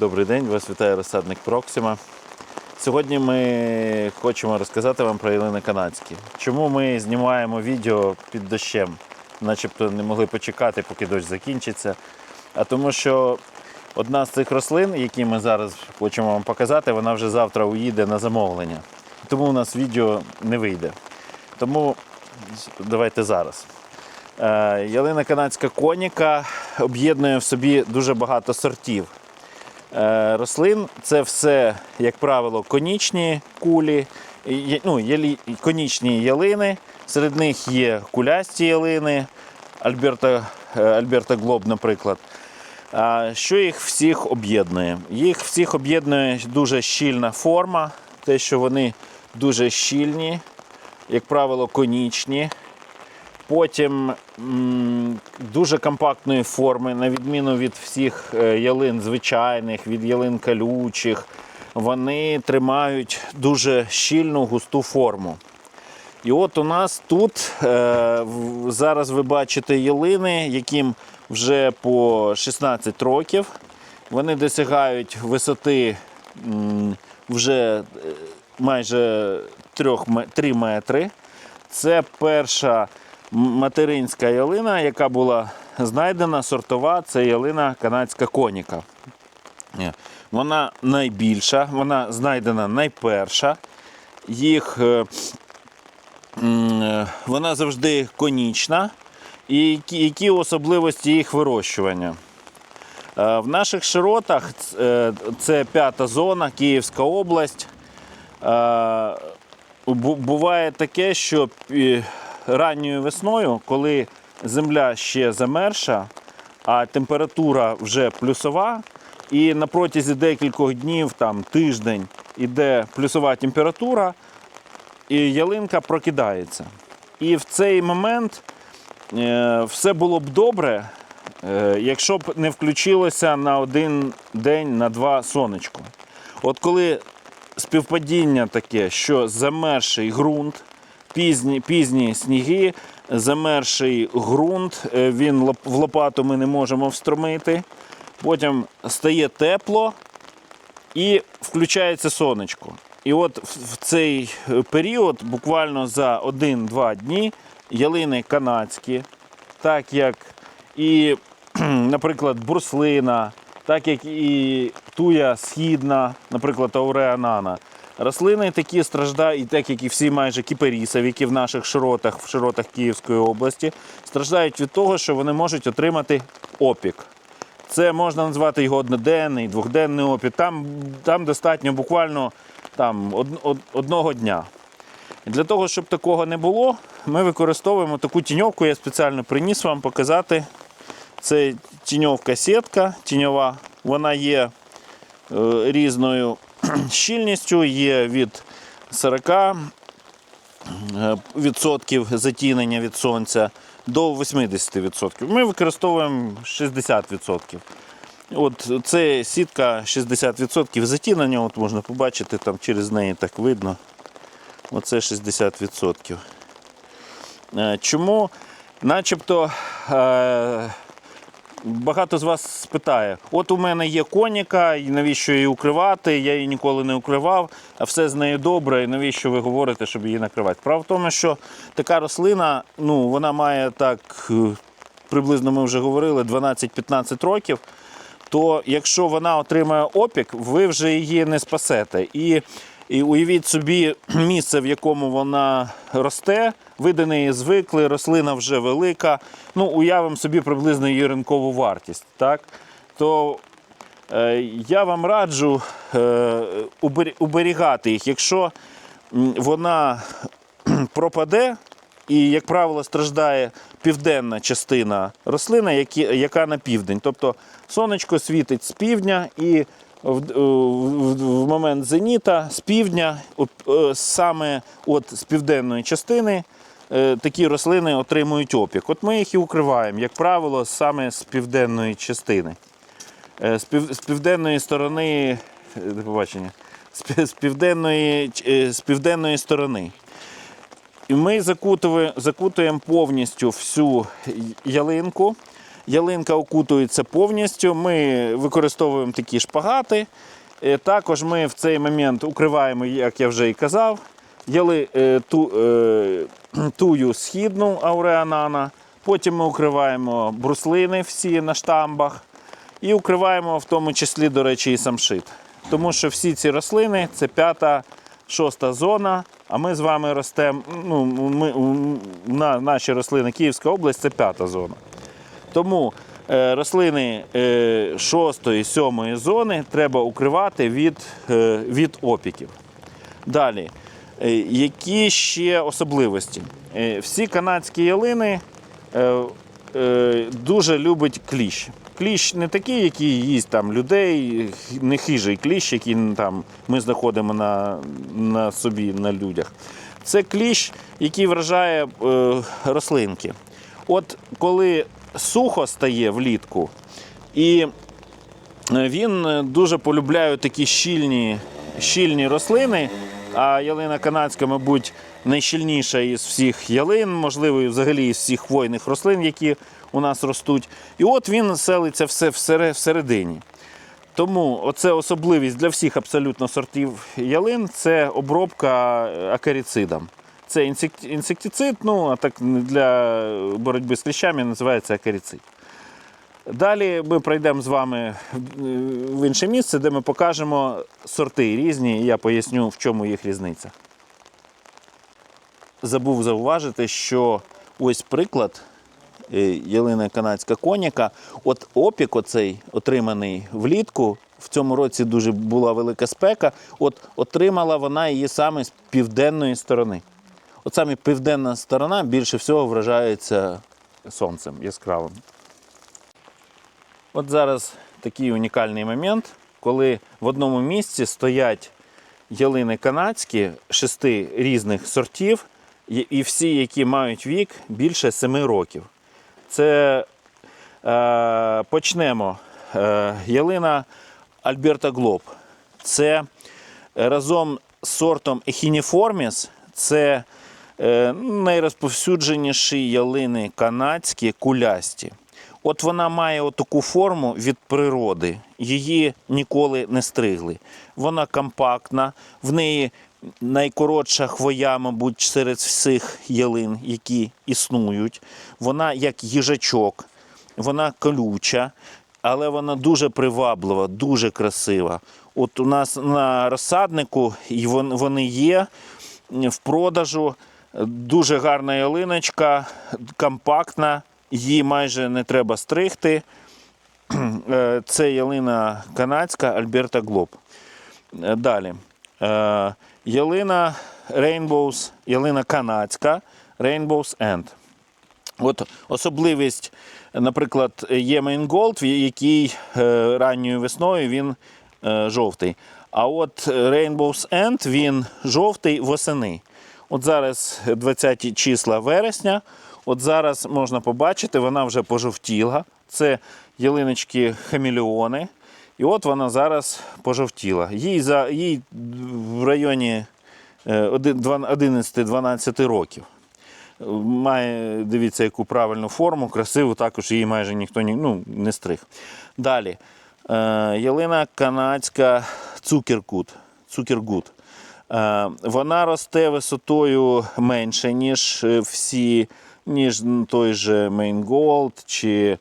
Добрий день, вас вітає розсадник Проксима. Сьогодні ми хочемо розказати вам про ялини канадські. Чому ми знімаємо відео під дощем, начебто не могли почекати, поки дощ закінчиться. А тому що одна з цих рослин, які ми зараз хочемо вам показати, вона вже завтра уїде на замовлення. Тому у нас відео не вийде. Тому давайте зараз. Е, Ялина канадська коніка об'єднує в собі дуже багато сортів. Е, рослин це все, як правило, конічні кулі, ну, конічні ялини. Серед них є кулясті ялини, Альберта, е, Альберта Глоб, наприклад. Що їх всіх об'єднує? Їх всіх об'єднує дуже щільна форма, те, що вони дуже щільні, як правило, конічні. Потім дуже компактної форми, на відміну від всіх е, ялин звичайних, від ялин колючих, вони тримають дуже щільну густу форму. І от у нас тут е, зараз ви бачите ялини, яким вже по 16 років. Вони досягають висоти вже е, майже 3 метри. Це перша материнська ялина, яка була знайдена сортова, це ялина канадська коніка. Вона найбільша, вона знайдена найперша. Їх, е, е, вона завжди конічна. І які, особливості їх вирощування? Е, В наших широтах це п'ята зона, Київська область. Буває таке, що ранньою весною, коли земля ще замерша, а температура вже плюсова, і на протязі декількох днів, там тиждень, іде плюсова температура, і ялинка прокидається. І в цей момент е, все було б добре, е, якщо б не включилося на один день, на два сонечко. От коли співпадіння таке, що замерший ґрунт, пізні, пізні сніги, замерший ґрунт, е, він в лопату ми не можемо встромити. Потім стає тепло і включається сонечко. І от в цей е, період, буквально за 1-2 дні, ялини канадські, так як і, наприклад, бурслина, так як і туя східна, наприклад, ауреанана. Рослини такі страждають, так як і всі майже кіперісові, які в наших широтах, в широтах Київської області, страждають від того, що вони можуть отримати опік. Це можна назвати його одноденний, двохденний опік. Там, там достатньо буквально там, од, од- одного дня. І для того, щоб такого не було, ми використовуємо таку тіньовку. Я спеціально приніс вам показати. Це тіньовка сітка тіньова. Вона є е, різною щільністю, є від 40 е, відсотків затінення від сонця до 80%. Ми використовуємо 60%. От це сітка 60% затінення, от можна побачити, там через неї так видно. Оце 60%. Е, Чому? Начебто е, багато з вас спитає: от у мене є коніка, і навіщо її укривати? Я її ніколи не укривав, а все з нею добре, і навіщо ви говорите, щоб її накривати? Справа в тому, що така рослина, ну, вона має так, е, приблизно ми вже говорили, 12-15 років. То якщо вона отримає опік, ви вже її не спасете. І, і уявіть собі місце, в якому вона росте, ви до неї звикли, рослина вже велика. Ну, уявимо собі приблизно її ринкову вартість. Так? То е, я вам раджу е, убер- уберігати їх. Якщо вона пропаде, і, як правило, страждає південна частина рослини, яка на південь. Тобто сонечко світить з півдня і в, момент зеніта з півдня, е, саме от з південної частини, е, такі рослини отримують опік. От ми їх і укриваємо, як правило, саме з південної частини. Е, З, пів, з південної сторони, до побачення, з, південної, з південної сторони. І ми закутуємо повністю всю ялинку ялинка окутується повністю. Ми використовуємо такі шпагати. Е, Також ми в цей момент укриваємо, як я вже і казав, яли, е, ту, е, тую східну ауреанана. Потім ми укриваємо бруслини всі на штамбах. І укриваємо в тому числі, до речі, і самшит. Тому що всі ці рослини це п'ята, шоста зона. А ми з вами ростемо. Ну, ми, на, наші рослини Київська область це п'ята зона. Тому е, рослини е, шостої, сьомої зони треба укривати від, е, від опіків. Далі, е, які ще особливості? Е, всі канадські ялини е, е, дуже любить кліщ. Кліщ не такий, який їсть там людей, не хижий кліщ, який там ми знаходимо на, на собі, на людях. Це кліщ, який вражає е, рослинки. От коли сухо стає влітку, і він е, дуже полюбляє такі щільні, щільні рослини. А ялина канадська, мабуть, найщільніша із всіх ялин, можливо, і взагалі із всіх хвойних рослин, які у нас ростуть. І от він селиться все всередині. Тому оце особливість для всіх абсолютно сортів ялин це обробка е, акаріцидом. Це інсектицид, ну а так для боротьби з кліщами називається акаріцид. Далі ми пройдемо з вами е, в інше місце, де ми покажемо сорти різні, і я поясню, в чому їх різниця. Забув зауважити, що ось приклад е, ялина канадська коніка. От опік оцей отриманий влітку. В цьому році дуже була велика спека. От отримала вона її саме з південної сторони. От саме південна сторона більше всього вражається сонцем яскравим. От зараз такий унікальний момент, коли в одному місці стоять ялини канадські шести різних сортів, і всі, які мають вік більше семи років. Це е, почнемо. Е, ялина Альберта Глоб. Це разом з сортом Ехініформіс, це е, найрозповсюдженіші ялини канадські кулясті. От вона має таку форму від природи. Її ніколи не стригли. Вона компактна, в неї найкоротша хвоя, мабуть, серед всіх ялин, які існують. Вона як їжачок, вона колюча, але вона дуже приваблива, дуже красива. От у нас на розсаднику вони є в продажу. Дуже гарна ялиночка, компактна, її майже не треба стригти. Е, Це ялина канадська Альберта Глоб. Е, Далі. Е, Ялина Rainbows, ялина канадська Rainbows End. От особливість, наприклад, є Main Gold, який е, ранньою весною він жовтий. А от Rainbows End він жовтий восени. От зараз 20 числа вересня. От зараз можна побачити, вона вже пожовтіла. Це ялиночки хамелеони. І от вона зараз пожовтіла. Їй, за, їй в районі е, один- два- 11-12 років. Має, дивіться, яку правильну форму, красиву, також її майже ніхто ну, не стриг. Далі. Е, ялина канадська цукеркут. цукергут. Е, вона росте висотою менше, ніж е, всі, ніж той же Main чи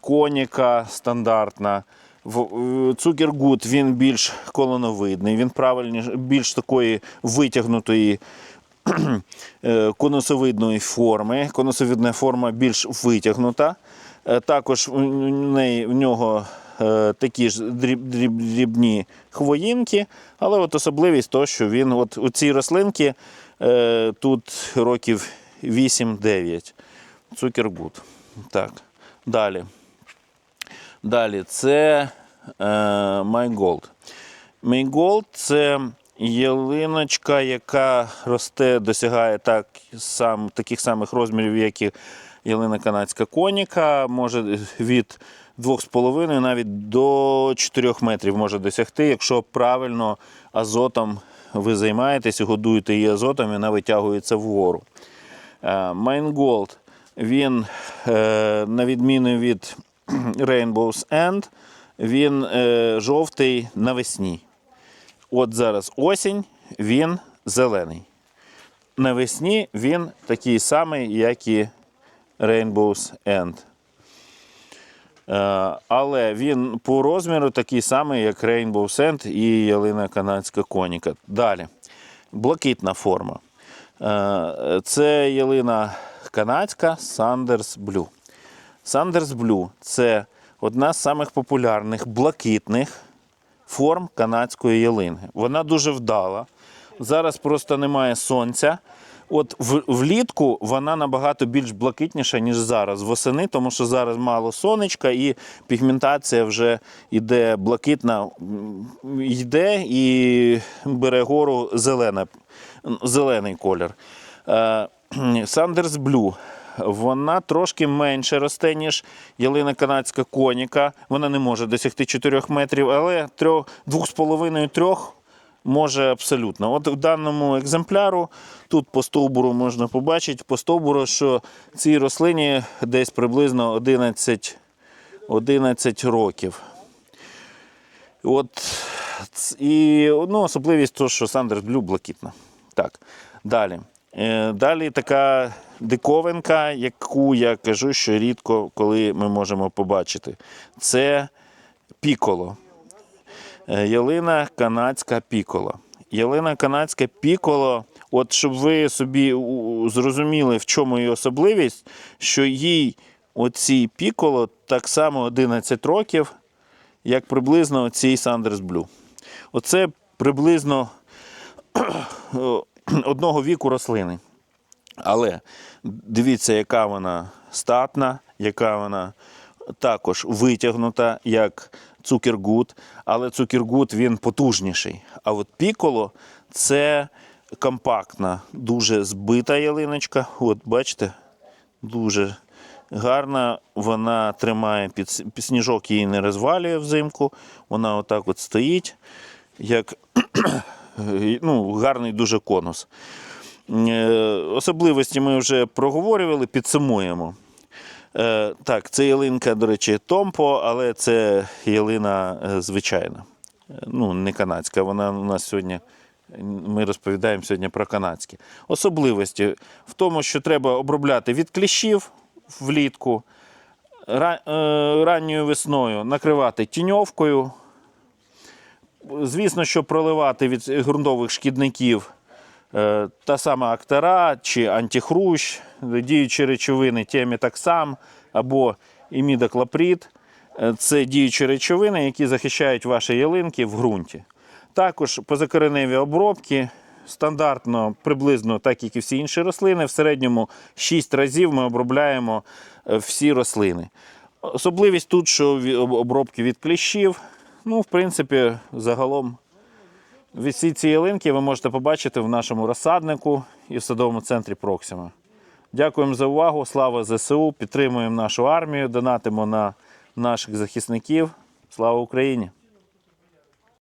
коніка стандартна. Е, Цукергут він більш колоновидний, він правильніш, більш такої витягнутої конусовидної форми. Конусовидна форма більш витягнута. Також в нього такі ж дріб, дріб, дрібні хвоїнки, але от особливість то, що він от у цій рослинці е, тут років 8-9. Цукергут. Так. Далі. Далі це е, MyGold. MyGold – це ялиночка, яка росте, досягає так, сам, таких самих розмірів, як і ялина канадська коніка. Може від 2,5 навіть до 4 метрів може досягти, якщо правильно азотом ви займаєтесь годуєте її азотом, і вона витягується вгору. Е, Майнголд. він, е, на відміну від Rainbow's End, він е, жовтий навесні. От зараз осінь, він зелений. Навесні він такий самий, як і Rainbow's End. Е, Але він по розміру такий самий, як Rainbow Sand і ялина канадська коніка. Далі. Блакитна форма. Е, Це ялина канадська Sanders Blue. Sanders Blue це одна з самих популярних блакитних форм канадської ялини. Вона дуже вдала. Зараз просто немає сонця. От в- влітку вона набагато більш блакитніша, ніж зараз восени, тому що зараз мало сонечка і пігментація вже йде блакитна, йде і бере гору зелена, зелений колір. Е, Сандерс Блю. Вона трошки менше росте, ніж ялина канадська коніка. Вона не може досягти 4 метрів, але 2,5-3 може абсолютно. От в даному екземпляру тут по стовбуру можна побачити, по стовбуру, що цій рослині десь приблизно 11, 11 років. От і ну, особливість то, що Сандерс Блю блакитна. Так, далі. Е, Далі така диковинка, яку я кажу, що рідко коли ми можемо побачити. Це піколо. Е, Ялина канадська пікола. Ялина канадська піколо, от щоб ви собі зрозуміли, в чому її особливість, що їй оцій піколо так само 11 років, як приблизно цій Сандерс Блю. Оце приблизно одного віку рослини. Але дивіться, яка вона статна, яка вона також витягнута, як цукергут, але цукергут він потужніший. А от піколо це компактна, дуже збита ялиночка. От бачите, дуже гарна. Вона тримає під, сніжок її не розвалює взимку. Вона отак от стоїть, як ну, гарний дуже конус. Е, Особливості ми вже проговорювали, підсумуємо. Е, Так, це ялинка, до речі, Томпо, але це ялина е, звичайна. Е, Ну, не канадська. Вона у нас сьогодні. Ми розповідаємо сьогодні про канадські. Особливості в тому, що треба обробляти від кліщів влітку, ранньою весною накривати тіньовкою. Звісно, що проливати від ґрунтових шкідників та сама актера чи антихрущ, діючі речовини темітаксам або імідаклоприд. Е, Це діючі речовини, які захищають ваші ялинки в ґрунті. Також позакореневі обробки. Стандартно, приблизно так, як і всі інші рослини. В середньому 6 разів ми обробляємо е, всі рослини. Особливість тут, що обробки від кліщів. Ну, в принципі, загалом всі ці ялинки ви можете побачити в нашому розсаднику і в садовому центрі Проксима. Дякуємо за увагу. Слава ЗСУ! Підтримуємо нашу армію, донатимо на наших захисників. Слава Україні!